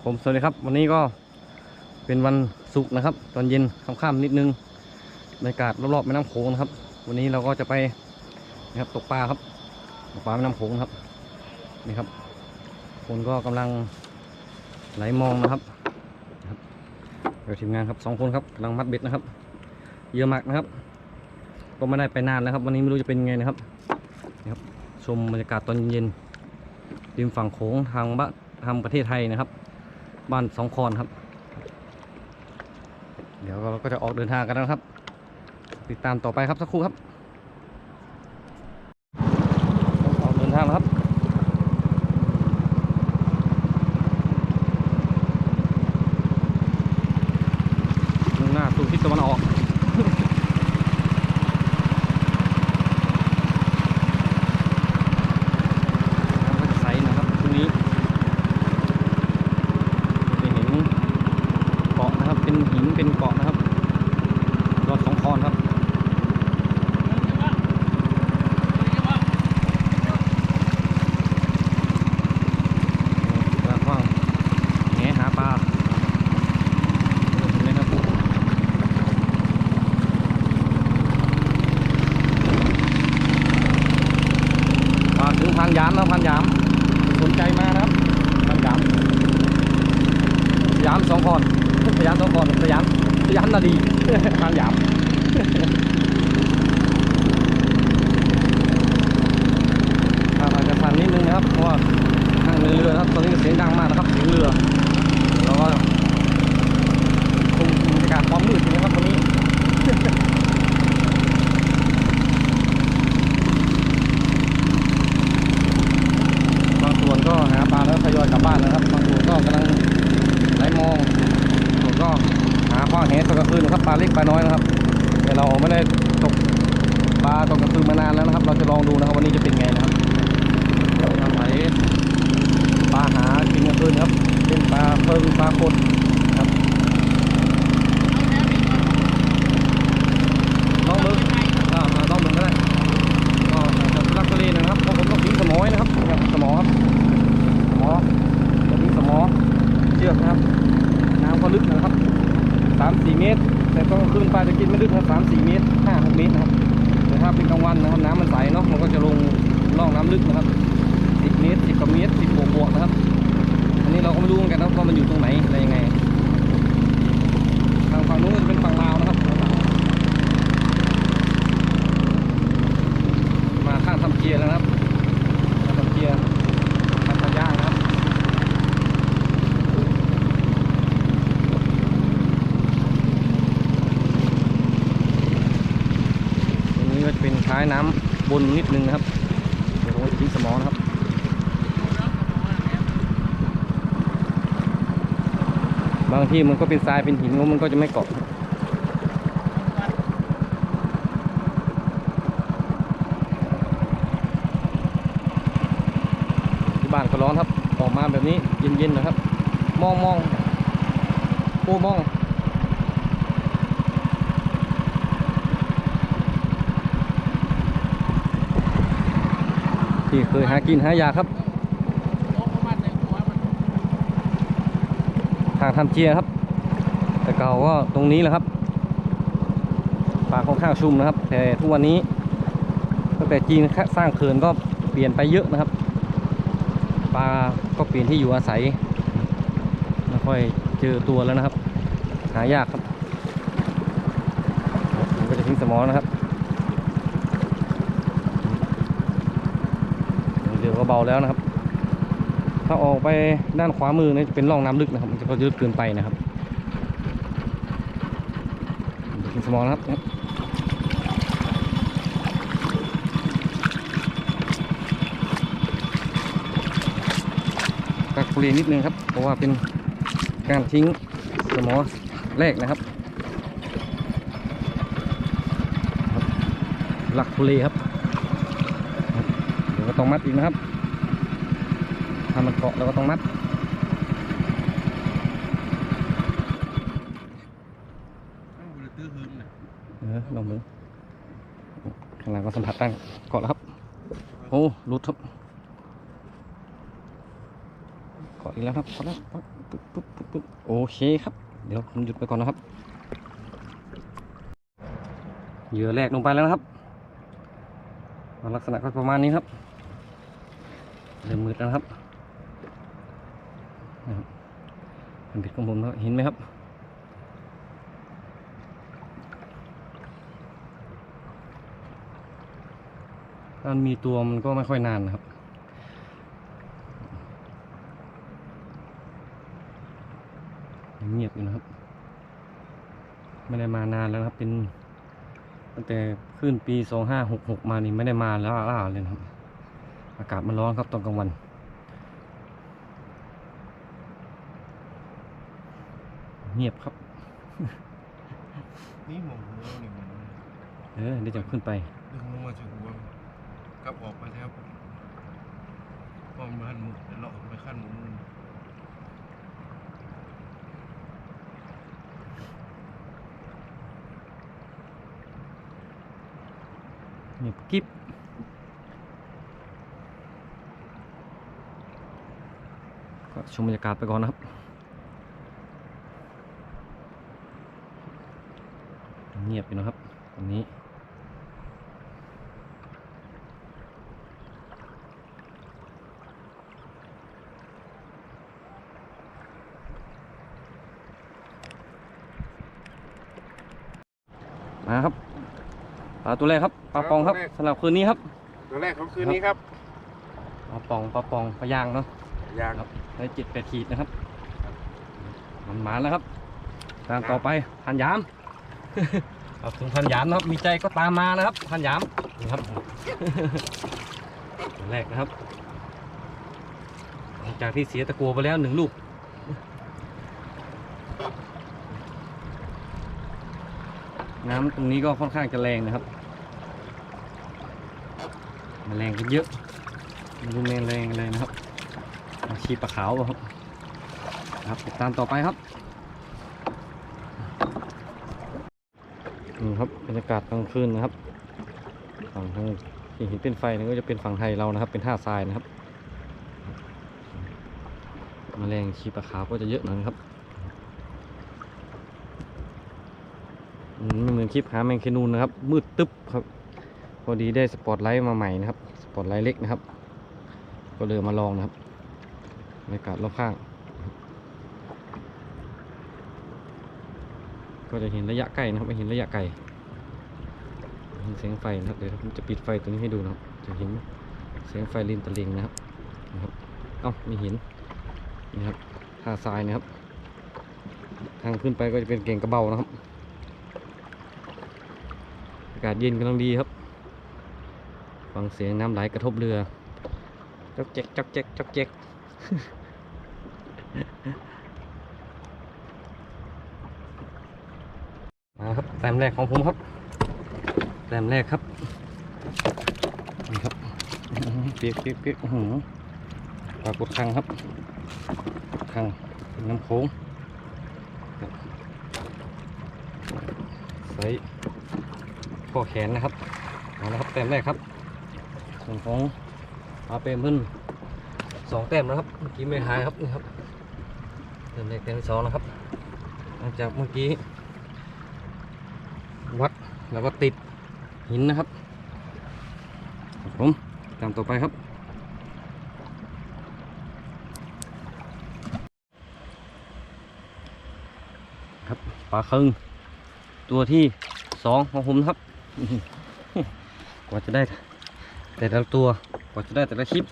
ครับผมสวัสดีครับ วันนี้ก็เป็นวันศุกร์นะครับ ตอนเย็นค่ำๆนิดนึงบรรยากาศรอบๆแม่น้ำโขงนะครับ วันนี้เราก็จะไปนะครับตกปลาครับตกปลาแม่น้ำโขงครับนี่ครับ คนก็กำลังไหลมองนะครับนะครับเดี๋ยวทีมงานครับสองคนครับกำลังมัดเบ็ดนะครับ เยอะมากนะครับ ก็ไม่ได้ไปนานแล้วครับ วันนี้ไม่รู้จะเป็นไงนะครับนี่ครับ ชมบรรยากาศตอนเย็นริมฝั่งโขงทางบ้านทางประเทศไทยนะครับ บ้านสองคอนครับ เดี๋ยวเราก็จะออกเดินทางกันแล้วนะครับ ติดตามต่อไปครับสักครู่ครับออกเดินทางแล้วครับมุ่งหน้าสู่ทิศตะวันออก น้ำก็จะใสนะครับตรงนี้จะเห็นเกาะนะครับ เป็นหิน เป็นเกาะนะครับยอดสองคอนครับ ปลากว้างแหหาปลาเห็นไหมครับฝากถึงพันยามนะพันยาม สนใจมานะครับพันยามสยามสองคนสยามสองคนสยามสยามนาดี พันยามทางอาจจะทั นะครับเพราะว่าทางเรือนะครับตอนนี้เสียงดังมากนะครับเสียงเรือแล้วก็คงบรรยากาศความมืดอยู่นะครับตอนนี้บางส่วนก็หาปลาแล้วทยอยกลับบ้านนะครับบางส่วนก็กำลังไหลมองส่วก็หาข้อแหตกกลางคืนนะครับปลาเล็กปลาน้อยนะครับ แต่เราไม่ได้ตกปลาตกกลางคืนมานานแล้วนะครับ เราจะลองดูนะครับวันนี้จะเป็นไงนะครับทำไหล ปลาหากินกลางคืนครับ เป็นปลาเพิงปลาคดครับน้องมึงอ่าน้องมึงก็ได้ก็จะรักทะเลนะครับเพราะผมต้องทิ้งสมอยนะครับครับสมอครับสมอจะทิ้งสมอเชือกนะครับ น้ำก็ลึกนะครับสามสี่เมตร แต่ตอนกลางคืนปลาจะกินไม่ลึกนะสามสี่เมตรห้าหกเมตรนะครับแต่ถ้าเป็นกลางวันนะครับน้ำมันใสเนาะมันก็จะลงล่อง น้ำลึกนะครับสิบเมตรสิบกว่าเมตรสิบบวกบวกๆนะครับ อันนี้เราก็ไม่รู้เหมือนกันนะว่ามันอยู่ตรงไหนอะไรยังไง ทางฝั่งนู้นจะเป็นฝั่งลาวนะครับ มาข้างทำเกียร์แล้วนะครับข้างทำเกียร์ทางพะย่างนะครับ ตรงนี้ก็จะเป็นท้ายน้ำบนนิดนึงนะครับ เดี๋ยวผมจะทิ้งสมอนะครับบางที่มันก็เป็นทรายเป็นหินมันก็จะไม่เกาะที่บ้านก็ร้อนครับออกมาแบบนี้เย็นๆนะครับ มองมองโอ้มอง ที่เคยหากินหายากครับ ทางทำเจียครับ แต่เก่าก็ตรงนี้แหละครับป่าค่อนข้างชุ่มนะครับ แต่ทุกวันนี้ตั้งแต่จีนสร้างเขื่อนก็เปลี่ยนไปเยอะนะครับปลาก็เปลี่ยนที่อยู่อาศัยไม่ค่อยเจอตัวแล้วนะครับ หายากครับผมก็จะทิ้งสมอนะครับือก็เบาแล้วนะครับ ถ้าออกไปด้านขวามือเนี่ยจะเป็นร่องน้ำลึกนะครับมันจะก็ลึกเกินไปนะครับดูสมองนะครับกักบุรีนิดนึงครับ เพราะว่าเป็นการทิ้งสมอแรกนะครับ หลักบุรีครับครับ ต้องมัดอีกนะครับ ถ้ามันเกาะเราก็ต้องมัด เออลองมือข้างหลังก็สัมผัสตั้งเกาะแล้วครับ โอ้หลุดครับ เกาะอีกแล้วครับเกาะแล้วเกาะปุ๊บปุ๊บปุ๊บปุ๊บโอเคครับ เดี๋ยวผมหยุดไปก่อนนะครับ เหยื่อแรกลงไปแล้วนะครับลักษณะก็ประมาณนี้ครับ เริ่มมืดแล้วครับนะครับมันผิดของผมครับเห็นไหมครับถ้ามันมีตัวมันก็ไม่ค่อยนานนะครับเงียบอยู่นะครับ ไม่ได้มานานแล้วครับเป็นตั้งแต่ขึ้นปีสองห้าหกหกมานี่ไม่ได้มาแล้วล่าเลยนะครับ อากาศมันร้อนครับตอนกลางวัน เงียบครับ นี่หมองหัวนี่มันเออเดี๋ยวจะขึ้นไปดึงลงมาจากหัวกลับออกไปแล้วพอมันหมุนแล้วเราออกไปขั้นหมุนเงียบกิ๊บ ก็ชมบรรยากาศไปก่อนนะครับเงียบอยู่นะครับตอนนี้มาครับปลาตัวแรกครับปลาปองครับสำหรับคืนนี้ครับตัวแรกของคืนนี้ครับปลาปองปลาปองปลาย่างเนาะยางครับ ได้จิตแปดขีดนะครับ มันมาแล้วครับตามต่อไปพันยามเอาถึงพันยามนะครับ มีใจก็ตามมานะครับพันยามนี่ครับตัวแรกนะครับ หลังจากที่เสียตะกัวไปแล้วหนึ่งลูกน้ำตรงนี้ก็ค่อนข้างจะแรงนะครับมันแรงกันเยอะไมันรุนแรงแรงเลยนะครับอา ชีปลาขาวครับครับติดตามต่อไปครับนี่ครับบรรยากาศกลางคืนนะครับฝั่งทางที่เห็นเป็นไฟนั่นก็จะเป็นฝั่งไทยเรานะครับ เป็นท่าทรายนะครับแมลงชีปลาขาวก็จะเยอะหน่อยนครับอืมไม่เหมือนคลิปหาแมงเคนูนนะครับ มืดตึ๊บครับ พอดีได้สปอตไลท์มาใหม่นะครับ สปอตไลท์เล็กนะครับ ก็เลยมาลองนะครับ บรรยากาศรอบข้าง ก็จะเห็นระยะใกล้นะครับไม่เห็นระยะไกลเห็นแสงไฟนะครับเดี๋ยวผมจะปิดไฟตัวนี้ให้ดูนะครับ จะเห็นแสงไฟลินตะลิงนะครับนะครับเอ้าไม่เห็นนี่ครับท่าทรายนะครับ ทางขึ้นไปก็จะเป็นเก่งกระเบานะครับ อากาศเย็นกำลังดีครับฟังเสียงน้ำไหลกระทบเรือจอกแจ๊กจอกแจ๊กจอกแจ๊ก มาครับ แต้มแรกของผมครับแต้มแรกครับนี่ครับเปียกเปียกเปียกอื้อหือปลากดคังครับคังน้ำโค้งใส่ข้อแขนนะครับเอาละครับแต้มแรกครับส่วนของปลาเปมเพิ่นสองแต้มนะครับเมื่อกี้ไม่หายครับนี่ครับแต้มแรกแต้มที่สองนะครับหลังจากเมื่อกี้ วัดแล้วก็ติดหินนะครับผมตามต่อไปครับ ครับปลาเคิงตัวที่สองของผมครับ กว่าจะได้แต่ละตัวกว่าจะได้แต่ละคลิป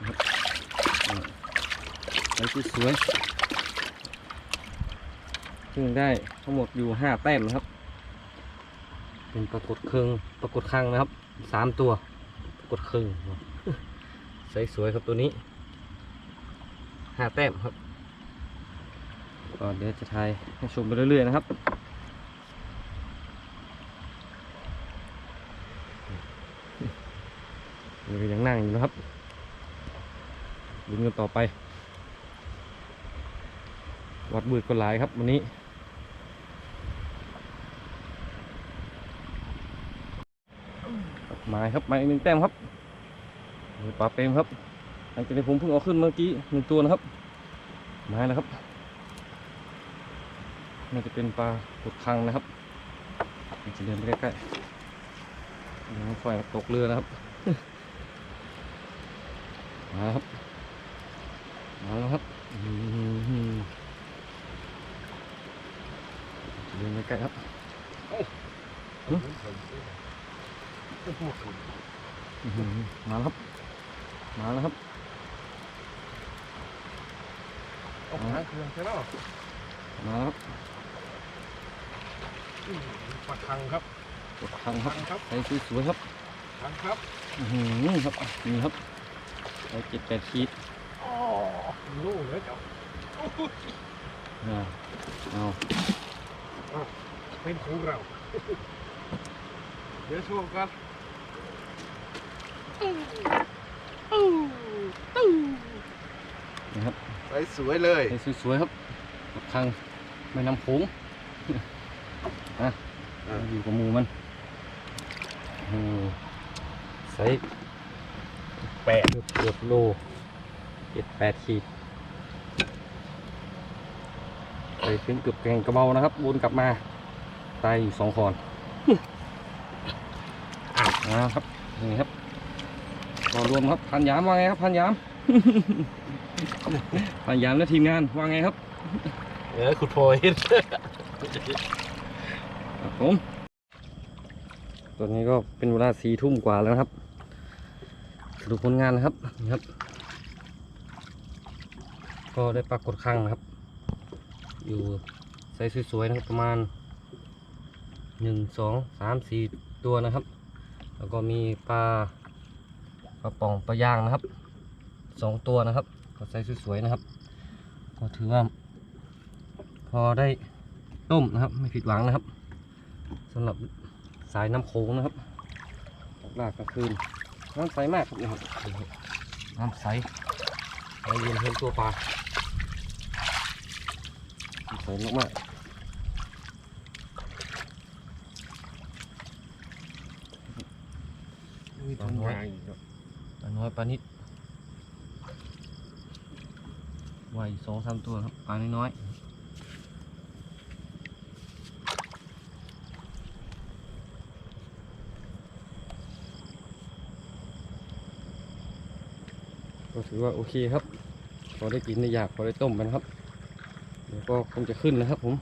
นะครับไอ้ที่สวย ซึ่งได้ทั้งหมดอยู่ห้าแต้มนะครับ เป็นปรากฏเคืองปรากฏคังนะครับสามตัว ปรากฏเคืองใสสวยครับตัวนี้ห้าแต้มครับก็เดี๋ยวจะถ่ายให้ชมไปเรื่อยๆนะครับนี่ก็ยังนั่งอยู่นะครับดูกันต่อไป วัดบืดก็หลายครับวันนี้ มาครับมาอีกหนึ่งแต้มครับปลาเปรมครับหลังจากที่ผมเพิ่งเอาขึ้นเมื่อกี้หนึ่งตัวนะครับ มาแล้วครับน่าจะเป็นปลาปุดคังนะครับจะเดินไปใกล้ๆน้องไฟตกเรือนะครับ มาแล้วครับ มาแล้วครับอื้อหือจะเดินไปใกล้ครับ อื้อหือมาแล้วครับ มาแล้วครับ เอาหางเครื่องใช่ไหม มาแล้วครับ ปลาคั งครับกดคังครับคังครับใส่สวยๆครับคังครับอื้อหือครับนี่ครับใส่เจ็ดแปดขีดอ๋อรู้เลยเจ้าอ่าเอาเป็นของเรา เดี๋ยวชมกันนี่ครับใส่สวยเลยใส่สวยๆครับกดคังแม่น้ำโขงอะ อยู่กับหมูมันโอ้โหใส่แปดเกือบเกือบโลเจ็ดแปดขีดใส่ถึงเกือบแกงกระเบานะครับวนกลับมาตายอยู่สองคอนอ้าวนะครับนี่ครับก็รวมครับพันยามว่าไงครับพันยามพันยามและทีมงานว่าไงครับ เออคุณพลอย ครับผม ตอนนี้ก็เป็นเวลาสี่ทุ่มกว่าแล้วครับสรุปผลงานนะครับนี่ครับ ก็ได้ปรากฏครั้งนะครับ อยู่ไซส์สวยๆนะครับ ประมาณหนึ่งสองสามสี่ตัวนะครับ แล้วก็มีปลากระป๋องปลาย่างนะครับสองตัวนะครับ ก็ไซส์สวยๆนะครับ ก็ถือว่า พอได้ต้มนะครับ ไม่ผิดหวังนะครับ สำหรับสายน้ำโขงนะครับออกลากกลางคืนน้ำใสมากครับนี่ครับน้ำใสใสเย็นเห็นตัวปลาใสมากมีถุงยางอีกเนอะๆปลาน้อยปลานิดว่ายอยู่สองสามตัวครับปลาน้อยๆ ก็ถือว่าโอเคครับ พอได้กินได้อยากพอได้ต้มกันครับ เดี๋ยวก็คงจะขึ้นนะครับผม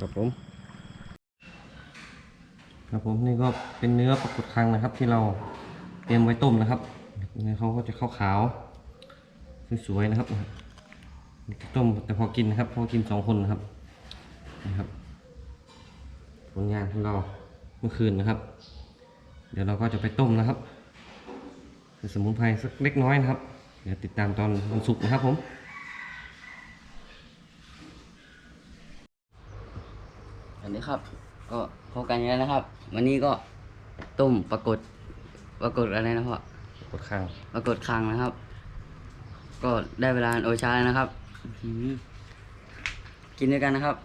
ครับผม ครับผมนี่ก็เป็นเนื้อปลากดคังนะครับ ที่เราเตรียมไว้ต้มนะครับเนื้อเขาก็จะขาวๆสวยๆนะครับต้มแต่พอกินนะครับ พอกินสองคนนะครับนะครับ ผลงานของเราเมื่อคืนนะครับ เดี๋ยวเราก็จะไปต้มนะครับใส่สมุนไพรสักเล็กน้อยนะครับ เดี๋ยวติดตามตอนวันศุกร์นะครับผม สวัสดีครับ ก็พบกันอีกแล้วนะครับ วันนี้ก็ต้มปรากฏปรากฏอะไรนะพ่อกดคังปรากฏคางนะครับ ก็ได้เวลาโอชาแล้วนะครับอื้อหือกินด้วยกันนะครับ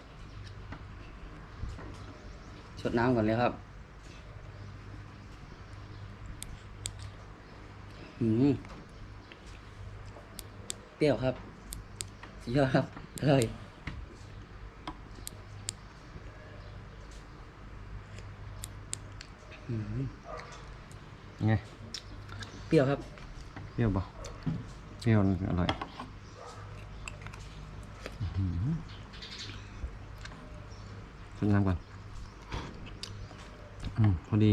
ชดน้ำก่อนเลยครับ อืมเปรี้ยวครับสุดยอดครับอร่อยอืมไงเปรี้ยวครับ เปรี้ยวปะเปรี้ยวอร่อยอื้อหือชิมน้ำก่อน อืมพอดี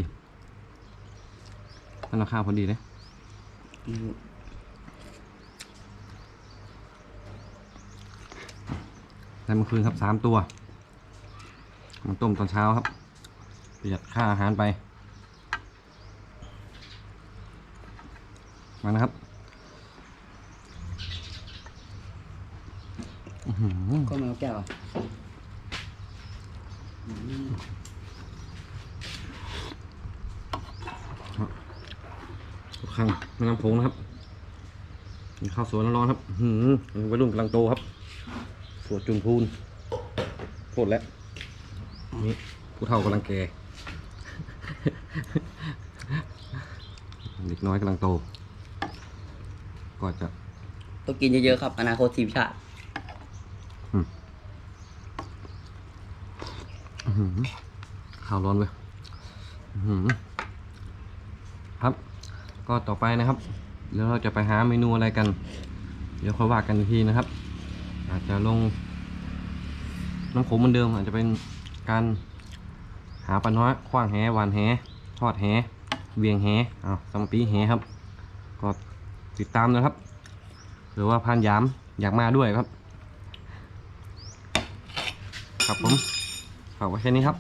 มันราคาพอดีเลย อืมได้เมื่อคืนครับสามตัวมาต้มตอนเช้าครับประหยัดค่าอาหารไป มานะครับอื้อหือก็มาแก้วอะอืม ทุกครั้งแม่น้ำโขงนะครับมีข้าวสวยร้อนๆครับอื้อหือวัยรุ่นกำลังโตครับสวดจุนพูนโคตรแล้วนี่ผู้เฒ่ากำลังแก่ เด็กน้อยกำลังโต ก็จะต้องกินเยอะๆครับ อนาคตทีมชาติอื้อหือข้าวร้อนเว้ยอื้อหือครับ ก็ต่อไปนะครับเดี๋ยวเราจะไปหาเมนูอะไรกัน เดี๋ยวค่อยว่ากันอีกทีนะครับ อาจจะลงน้ำโขงเหมือนเดิม อาจจะเป็นการหาปลาน้อยคว้างแหหวานแหทอดแหเวียงแหอ้าวสมปีแหครับ ก็ติดตามนะครับ หรือว่าพานยามอยากมาด้วยครับ ครับผมฝากไว้แค่นี้ครับ